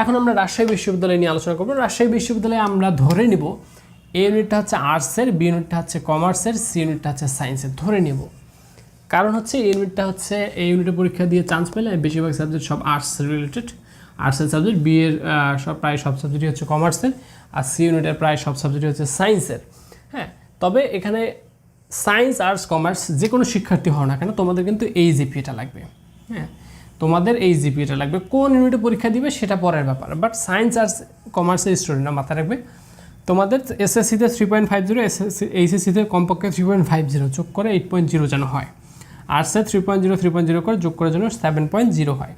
এখন আমরা রাজশাহী বিশ্ববিদ্যালয় নিয়ে আলোচনা করব। রাজশাহী বিশ্ববিদ্যালয়ে আমরা ধরে নিব এ ইউনিটটা হচ্ছে আর্টসের, বি ইউনিটটা হচ্ছে কমার্সের, সি ইউনিটটা হচ্ছে সায়েন্সের। ধরে নেব। কারণ হচ্ছে এই ইউনিটটা হচ্ছে এই ইউনিটে পরীক্ষা দিয়ে চান্স পেলে বেশিরভাগ সাবজেক্ট সব আর্টস রিলেটেড। আর্টসের সাবজেক্ট, বি এর সব প্রায় সব সাবজেক্টই হচ্ছে কমার্সের আর সি ইউনিটের প্রায় সব সাবজেক্টই হচ্ছে সায়েন্সের। হ্যাঁ তবে এখানে সায়েন্স, আর্টস, কমার্স যে কোনো শিক্ষার্থী হও না কেন, তোমাদের কিন্তু এই জিপিএটা লাগবে। হ্যাঁ তোমাদের এই জিপিএটা লাগবে। কোন ইউনিটে পরীক্ষা দিবে সেটা পরের ব্যাপার। বাট সায়েন্স আর্টস কমার্সের স্টুডেন্টরা মাথায় রাখবে। তোমাদের এসএসসিতে three point five zero SSC এইচএসসিতে কমপক্ষে থ্রি পয়েন্ট ফাইভ জিরো যোগ করে এইট পয়েন্ট জিরো যেন হয়। আর্টসে three point zero three point zero করে যোগ করে যেন সেভেন পয়েন্ট জিরো হয়।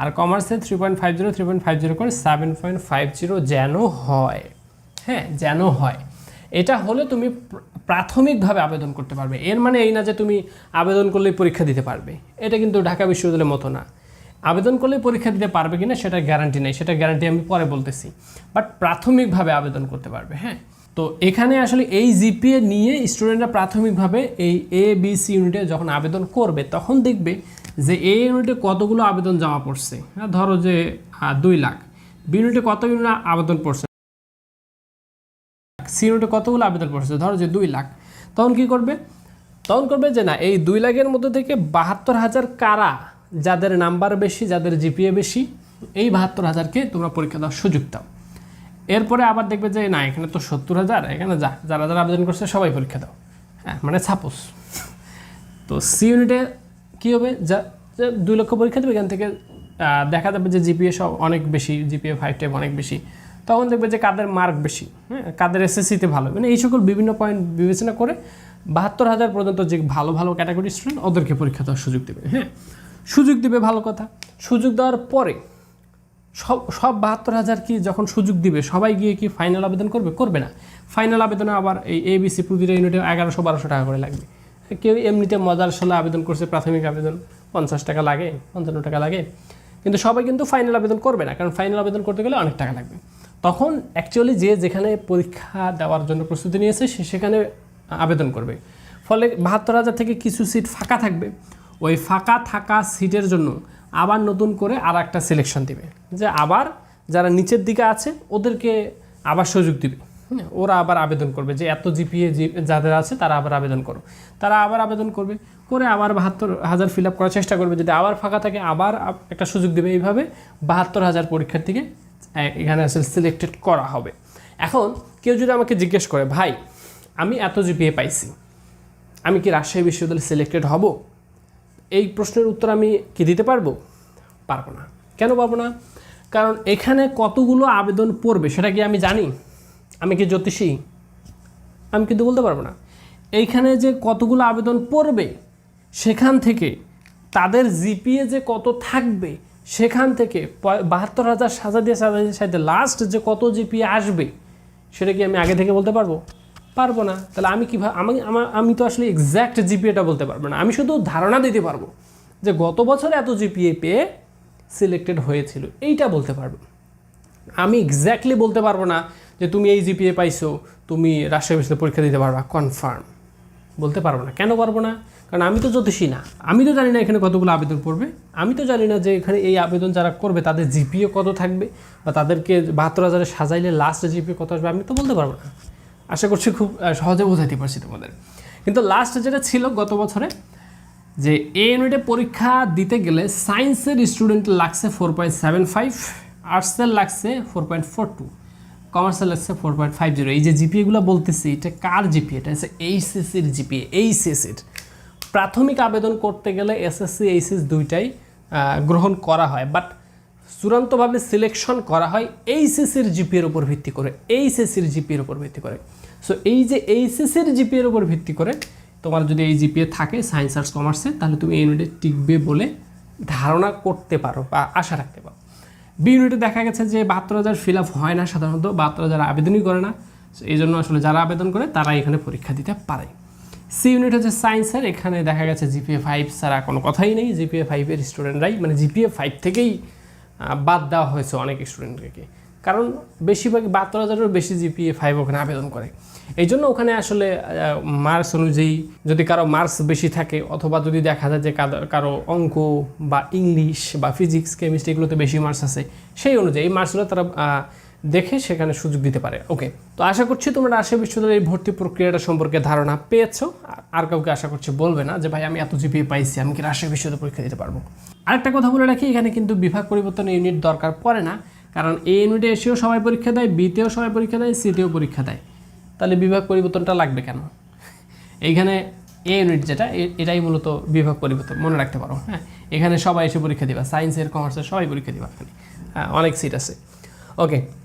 আর কমার্সে three point five zero three point five zero করে সেভেন পয়েন্ট ফাইভ জিরো যেন হয়। হ্যাঁ যেন হয়। এটা হলে তুমি প্রাথমিকভাবে আবেদন করতে পারবে। এর মানে এই না যে তুমি আবেদন করলেই পরীক্ষা দিতে পারবে। এটা কিন্তু ঢাকা বিশ্ববিদ্যালয়ের মতো না। আবেদন করলেই পরীক্ষা দিতে পারবে কিনা সেটা গ্যারান্টি নেই, সেটা গ্যারান্টি আমি পরে বলতেছি। বাট প্রাথমিকভাবে আবেদন করতে পারবে হ্যাঁ? তো এখানে আসলে এই জিপিএ নিয়ে স্টুডেন্টরা প্রাথমিকভাবে এই এ বি সি ইউনিটে যখন আবেদন করবে, তখন দেখবে যে এ ইউনিটে কতগুলো আবেদন জমা পড়ছে। হ্যাঁ ধরো যে দুই লাখ। বি ইউনিটে কত ইউনিট আবেদন পড়ছে? সি ইউনিটে কতগুলো আবেদন পড়ছে? ধরো যে দুই লাখ। তখন কি করবে? তখন করবে যে না, এই দুই লাখের মধ্যে থেকে বাহাত্তর হাজার কারা যাদের নাম্বার বেশি, যাদের জিপিএ বেশি, এই বাহাত্তর হাজারকে তোমরা পরীক্ষা দেওয়ার সুযোগ দাও। এরপরে আবার দেখবে যে, না, এখানে তো সত্তর হাজার, এখানে যা, যারা যারা আবেদন করছে সবাই পরীক্ষা দাও। হ্যাঁ মানে সাপোজ তো সি ইউনিটে কী হবে? যা দুই লক্ষ পরীক্ষা দেবে, এখান থেকে দেখা যাবে যে জিপিএ সব অনেক বেশি, জিপিএ ফাইভ টাইপ অনেক বেশি। তখন দেখবে যে কাদের মার্ক বেশি হ্যাঁ কাদের এসএসসিতে ভালো। মানে এই সকল বিভিন্ন পয়েন্ট বিবেচনা করে বাহাত্তর হাজার পর্যন্ত যে ভালো ভালো ক্যাটাগরি স্টুডেন্ট ওদেরকে পরীক্ষা দেওয়ার সুযোগ দেবে হ্যাঁ। সুযোগ দেবে ভালো কথা। সুযোগ দেওয়ার পরে সব সব বাহাত্তর হাজার কি যখন সুযোগ দিবে, সবাই গিয়ে কি ফাইনাল আবেদন করবে? করবে না। ফাইনাল আবেদনে আবার এই এবিসি প্রতিটা ইউনিটে এগারোশো বারোশো টাকা করে লাগবে। কেউ এমনিতে মজার সালে আবেদন করছে, প্রাথমিক আবেদন, পঞ্চাশ টাকা লাগে, পঞ্চান্ন টাকা লাগে। কিন্তু সবাই কিন্তু ফাইনাল আবেদন করবে না, কারণ ফাইনাল আবেদন করতে গেলে অনেক টাকা লাগবে। তখন অ্যাকচুয়ালি যে যেখানে পরীক্ষা দেওয়ার জন্য প্রস্তুতি নিয়েছে, সে সেখানে আবেদন করবে। ফলে বাহাত্তর হাজার থেকে কিছু সিট ফাঁকা থাকবে। ওই ফাঁকা থাকা সিটের জন্য আবার নতুন করে আর একটা সিলেকশন দিবে। যে আবার যারা নিচের দিকে আছে, ওদেরকে আবার সুযোগ দিবে। ওরা আবার আবেদন করবে যে এত জিপিএ যাদের আছে, তারা আবার আবেদন করো। তারা আবার আবেদন করবে, করে আবার বাহাত্তর হাজার ফিল আপ করার চেষ্টা করবে। যদি আবার ফাঁকা থাকে, আবার একটা সুযোগ দেবে। এইভাবে বাহাত্তর হাজার পরীক্ষার্থীকে এখানে আসলে সিলেক্টেড করা হবে। এখন কেউ যদি আমাকে জিজ্ঞেস করে, ভাই, আমি এত জিপিএ পাইছি, আমি কি রাজশাহী বিশ্ববিদ্যালয়ে সিলেক্টেড হব? এই প্রশ্নের উত্তর আমি কি দিতে পারব? পারব না। কেন পারব না? কারণ এখানে কতগুলো আবেদন পড়বে সেটা কি আমি জানি? আমি কি জ্যোতিষী? আমি কিন্তু বলতে পারব না। এইখানে যে কতগুলো আবেদন পড়বে, সেখান থেকে তাদের জিপিএ যে কত থাকবে, সেখান থেকে বাহাত্তর হাজার সাজা দিয়ে সাজা দিয়ে সাথে লাস্ট যে কত জিপিএ আসবে, সেটা কি আমি আগে থেকে বলতে পারব? পারব না, তাহলে আমি কীভাবে, আমি আমি তো আসলে এক্স্যাক্ট জিপিএটা বলতে পারব না। আমি শুধু ধারণা দিতে পারব যে গত বছর এত জিপিএ পেয়ে সিলেক্টেড হয়েছিল, এইটা বলতে পারব। আমি এক্স্যাক্টলি বলতে পারব না যে তুমি এই জিপিএ পাইছো, তুমি রাষ্ট্রীয় বিশ্ববিদ্যালয়ে পরীক্ষা দিতে পারবা কনফার্ম বলতে পারব না। কেন পারব না? কারণ আমি তো জ্যোতিষী না। আমি তো জানি না এখানে কতগুলো আবেদন পড়বে। আমি তো জানি না যে এখানে এই আবেদন যারা করবে, তাদের জিপিএ কত থাকবে বা তাদেরকে বাহাত্তর হাজারে সাজাইলে লাস্ট জিপিএ কত আসবে, আমি তো বলতে পারব না। আশা করছি খুব সহজে বোঝাতে পারছি তোমাদের। কিন্তু লাস্ট যেটা ছিল গত বছরে, যে এ ইউনিটে পরীক্ষা দিতে গেলে সায়েন্সের স্টুডেন্ট লাগছে ফোর পয়েন্ট সেভেন ফাইভ আর্টসের লাগছে ফোর পয়েন্ট ফোর টু কমার্সের লাগছে ফোর পয়েন্ট ফাইভ জিরো এই যে জিপিএগুলো বলতেছি, এটা কার জিপিএ এটা হচ্ছে এইচএসসির জিপিএ এইচএসসির প্রাথমিক আবেদন করতে গেলে এসএসসি এইচএস দুইটাই গ্রহণ করা হয়। বাট চূড়ান্তভাবে সিলেকশন করা হয় এইচএসসির জিপিএর উপর ভিত্তি করে এইচএসসির জিপিএর উপর ভিত্তি করে। সো এই যে এইচএসসির জিপিএর উপর ভিত্তি করে তোমার যদি এই জিপিএ থাকে সায়েন্স, আর্টস, কমার্সে, তাহলে তুমি এই ইউনিটে টিকবে বলে ধারণা করতে পারো বা আশা রাখতে পারো। বি ইউনিটে দেখা গেছে যে বাহাত্তর হাজার ফিল আপ হয় না সাধারণত, বাহাত্তর হাজার আবেদনই করে না। এই জন্য আসলে যারা আবেদন করে তারা এখানে পরীক্ষা দিতে পারে। সি ইউনিট হচ্ছে সায়েন্সের এখানে দেখা গেছে জিপিএ ফাইভ ছাড়া কোনো কথাই নেই। জিপিএ ফাইভের স্টুডেন্টরাই মানে জিপিএ ফাইভ থেকেই বাদ দেওয়া হয়েছে অনেক স্টুডেন্টকে কারণ বেশিরভাগ বাহাত্তর হাজারেরও বেশি জিপিএ ফাইভ ওখানে আবেদন করে। এই জন্য ওখানে আসলে মার্কস অনুযায়ী যদি কারও মার্কস বেশি থাকে, অথবা যদি দেখা যায় যে কারো- অঙ্ক বা ইংলিশ বা ফিজিক্স কেমিস্ট্রি এগুলোতে বেশি মার্কস আছে, সেই অনুযায়ী মার্কসগুলো তারা দেখে সেখানে সুযোগ দিতে পারে। ওকে তো আশা করছি তোমরা রাজশাহী বিশ্ববিদ্যালয়ের এই ভর্তি প্রক্রিয়াটা সম্পর্কে ধারণা পেয়েছ। আর- কাউকে আশা করছি বলবে না যে ভাই আমি এত জিপিএ পাইছি আমি কি রাজশাহী বিশ্ববিদ্যালয়ে পরীক্ষা দিতে পারব? আরেকটা কথা বলে রাখি এখানে কিন্তু বিভাগ পরিবর্তন ইউনিট দরকার পড়ে না। কারণ এ ইউনিটে এসেও সবাই পরীক্ষা দেয় বিতেও সবাই পরীক্ষা দেয় সিতেও পরীক্ষা দেয়। তাহলে বিভাগ পরিবর্তনটা লাগবে কেন? এইখানে এ ইউনিট যেটা এটাই মূলত বিভাগ পরিবর্তন মনে রাখতে পারো হ্যাঁ? এখানে সবাই এসে পরীক্ষা দিবা সায়েন্সের কমার্সের সবাই পরীক্ষা দিবা হ্যাঁ, অনেক সিট আছে। ওকে